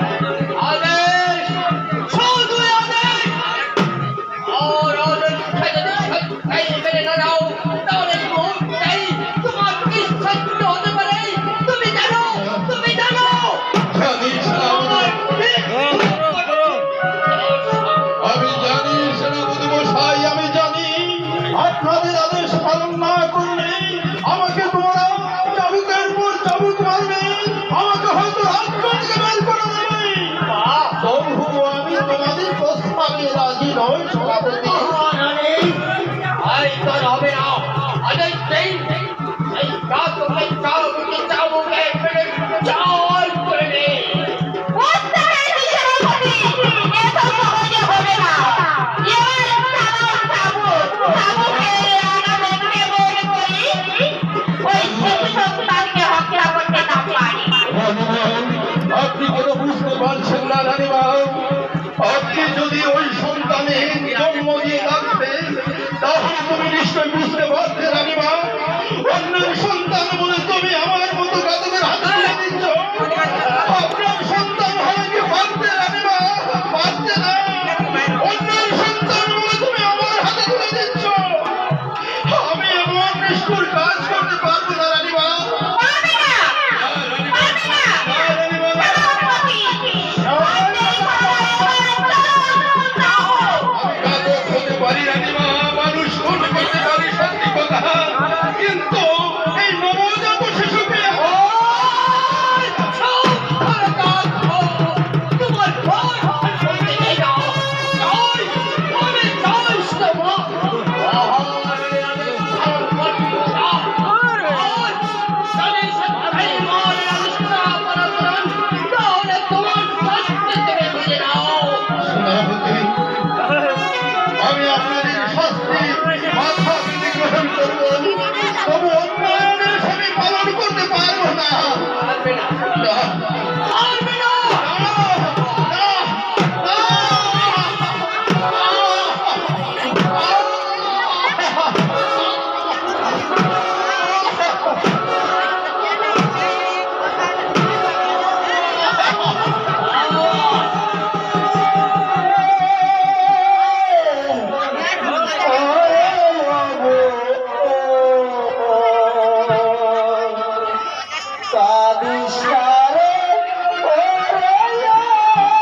Thank you. Bruno, volta, Bruno! এমন নিষ্ঠুর কাজ করতে পারব না রানীমা আপনাদের